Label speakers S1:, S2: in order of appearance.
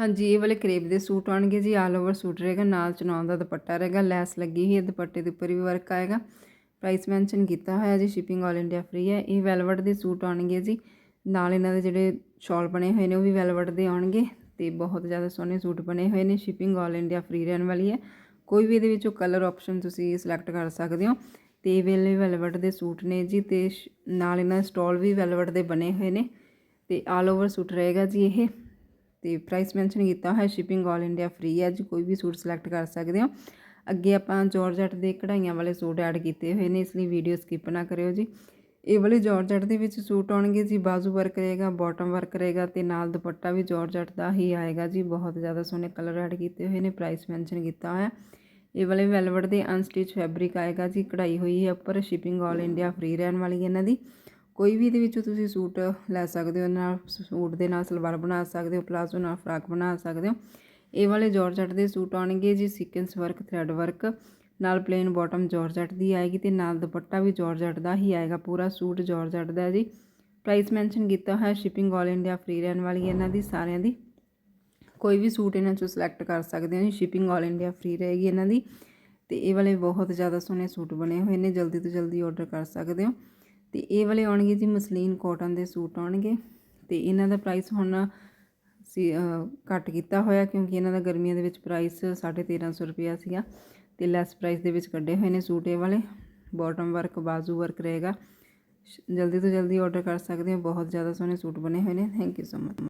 S1: ਹਾਂਜੀ, ਇਹ ਵਾਲੇ ਕਰੇਪ ਦੇ ਸੂਟ ਆਉਣਗੇ ਜੀ ਆਲ ਓਵਰ ਸੂਟ ਰਹੇਗਾ, ਨਾਲ ਚੁਨਾव ਦਾ ਦੁਪੱਟਾ ਰਹੇਗਾ, ਲੈਸ ਲੱਗੀ ਹੋਈ ਹੈ, ਦੁਪੱਟੇ ਦੇ ਉੱਪਰ ਵੀ ਵਰਕ ਆਏਗਾ। ਪ੍ਰਾਈਸ ਮੈਂਸ਼ਨ ਕੀਤਾ ਹੋਇਆ ਜੀ ਸ਼ਿਪਿੰਗ ਆਲ ਇੰਡੀਆ ਫ੍ਰੀ ਹੈ। ਇਹ ਵੈਲਵਟ ਦੇ ਸੂਟ ਆਉਣਗੇ ਜੀ, ਨਾਲ ਇਹਨਾਂ ਦੇ ਜਿਹੜੇ ਸ਼ਾਲ ਬਣੇ ਹੋਏ ਨੇ, ਉਹ ਵੀ ਵੈਲਵਟ ਦੇ ਆਉਣਗੇ ਤੇ ਬਹੁਤ ਜ਼ਿਆਦਾ ਸੋਹਣੇ ਸੂਟ ਬਣੇ ਹੋਏ ਨੇ ਸ਼ਿਪਿੰਗ ਆਲ ਇੰਡੀਆ ਫ੍ਰੀ ਰਹਿਣ ਵਾਲੀ ਹੈ। ਕੋਈ ਵੀ ਇਹਦੇ ਵਿੱਚੋਂ ਕਲਰ ਆਪਸ਼ਨ ਤੁਸੀਂ ਸਿਲੈਕਟ ਕਰ ਸਕਦੇ ਹੋ। ਤੇ ਇਹ ਵੇਲੇ ਵੈਲਵਟ ਦੇ ਸੂਟ ਨੇ ਜੀ, ਤੇ ਸ਼- ਨਾਲ ਇਹਨਾਂ ਦੇ ਸਟਾਲ ਵੀ ਵੈਲਵਟ ਦੇ ਬਣੇ ਹੋਏ ਨੇ, ਤੇ ਆਲ ਓਵਰ ਸੂਟ ਰਹੇਗਾ ਜੀ ਇਹ। ਤੇ ਪ੍ਰਾਈਸ ਮੈਂਸ਼ਨ ਕੀਤਾ ਹੋਇਆ ਸ਼ਿਪਿੰਗ ਆਲ ਇੰਡੀਆ ਫ੍ਰੀ ਹੈ ਜੀ ਕੋਈ ਵੀ ਸੂਟ ਸਿਲੈਕਟ ਕਰ ਸਕਦੇ ਹੋ। ਅੱਗੇ ਆਪਾਂ ਜਾਰਜਟ ਦੇ ਕਢਾਈਆਂ ਵਾਲੇ ਸੂਟ ਐਡ ਕੀਤੇ ਹੋਏ ਨੇ, ਇਸ ਲਈ ਵੀਡੀਓ ਸਕਿਪ ਨਾ ਕਰਿਓ ਜੀ। ਇਹ ਵਾਲੇ ਜਾਰਜਟ ਦੇ ਵਿੱਚ ਸੂਟ ਆਉਣਗੇ ਜੀ, ਬਾਜ਼ੂ ਵਰਕ ਰਹੇਗਾ ਬਾਟਮ ਵਰਕ ਰਹੇਗਾ ਤੇ ਨਾਲ ਦੁਪੱਟਾ ਵੀ ਜਾਰਜਟ ਦਾ ਹੀ ਆਏਗਾ ਜੀ। ਬਹੁਤ ਜ਼ਿਆਦਾ ਸੋਹਣੇ ਕਲਰ ਐਡ ਕੀਤੇ ਹੋਏ ਨੇ ਪ੍ਰਾਈਸ ਮੈਂਸ਼ਨ ਕੀਤਾ ਹੋਇਆ। ਇਹ ਵਾਲੇ ਵੈਲਵਟ ਦੇ ਅਨਸਟਿਚ ਫੈਬਰਿਕ ਆਏਗਾ ਜੀ, ਕਢਾਈ ਹੋਈ ਹੈ ਉੱਪਰ ਸ਼ਿਪਿੰਗ ਆਲ ਇੰਡੀਆ ਫ੍ਰੀ ਰਹਿਣ ਵਾਲੀ ਹੈ ਇਹਨਾਂ ਦੀ। ਕੋਈ ਵੀ ਇਹਦੇ ਵਿੱਚੋਂ ਤੁਸੀਂ ਸੂਟ ਲੈ ਸਕਦੇ ਹੋ ਨਾਲ ਸੂਟ ਦੇ ਨਾਲ ਸਲਵਾਰ ਬਣਾ ਸਕਦੇ ਹੋ, ਪਲਾਜ਼ੋ ਨਾਲ ਫਰਾਕ ਬਣਾ ਸਕਦੇ ਹੋ। ਇਹ ਵਾਲੇ ਜਾਰਜਟ ਦੇ ਸੂਟ ਆਉਣਗੇ ਜੀ ਸੀਕੁਐਂਸ ਵਰਕ ਥ੍ਰੈਡ ਵਰਕ ਨਾਲ ਪਲੇਨ ਬਾਟਮ ਜਾਰਜਟ ਦੀ ਆਏਗੀ ਤੇ ਨਾਲ ਦੁਪੱਟਾ ਵੀ ਜਾਰਜਟ ਦਾ ਹੀ ਆਏਗਾ, ਪੂਰਾ ਸੂਟ ਜਾਰਜਟ ਦਾ ਜੀ। ਪ੍ਰਾਈਸ ਮੈਂਸ਼ਨ ਕੀਤਾ ਹੋਇਆ ਸ਼ਿਪਿੰਗ ਆਲ ਇੰਡੀਆ ਫ੍ਰੀ ਰਹਿਣ ਵਾਲੀ ਹੈ ਇਹਨਾਂ ਦੀ, ਸਾਰਿਆਂ ਦੀ। ਕੋਈ ਵੀ ਸੂਟ ਇਹਨਾਂ ਚੋਂ ਸਿਲੈਕਟ ਕਰ ਸਕਦੇ ਹੋ ਜੀ ਸ਼ਿਪਿੰਗ ਆਲ ਇੰਡੀਆ ਫ੍ਰੀ ਰਹੇਗੀ ਇਹਨਾਂ ਦੀ। ਤੇ ਇਹ ਵਾਲੇ ਬਹੁਤ ਜ਼ਿਆਦਾ ਸੋਹਣੇ ਸੂਟ ਬਣੇ ਹੋਏ ਨੇ, ਜਲਦੀ ਤੋਂ ਜਲਦੀ ਆਰਡਰ ਕਰ ਸਕਦੇ ਹੋ। ਤੇ ਇਹ ਵਾਲੇ ਆਉਣਗੇ ਜੀ ਮਸਲੀਨ ਕਾਟਨ ਦੇ ਸੂਟ ਆਉਣਗੇ ਤੇ ਇਹਨਾਂ ਦਾ ਪ੍ਰਾਈਸ ਹੁਣ ਸੀ ਘੱਟ ਕੀਤਾ ਹੋਇਆ ਕਿਉਂਕਿ ਇਹਨਾਂ ਦਾ ਗਰਮੀਆਂ ਦੇ ਵਿੱਚ ਪ੍ਰਾਈਸ 1350 ਰੁਪਿਆ ਸੀਗਾ ਤੇ ਲੈਸ ਪ੍ਰਾਈਸ ਦੇ ਵਿੱਚ ਕੱਢੇ ਹੋਏ ਨੇ ਸੂਟ ਇਹ ਵਾਲੇ। ਬਾਟਮ ਵਰਕ ਬਾਜ਼ੂ ਵਰਕ ਰਹੇਗਾ। ਸ਼- ਜਲਦੀ ਤੋਂ ਜਲਦੀ ਆਰਡਰ ਕਰ ਸਕਦੇ ਹੋ। ਬਹੁਤ ਜ਼ਿਆਦਾ ਸੋਹਣੇ ਸੂਟ ਬਣੇ ਹੋਏ ਨੇ। Thank you so much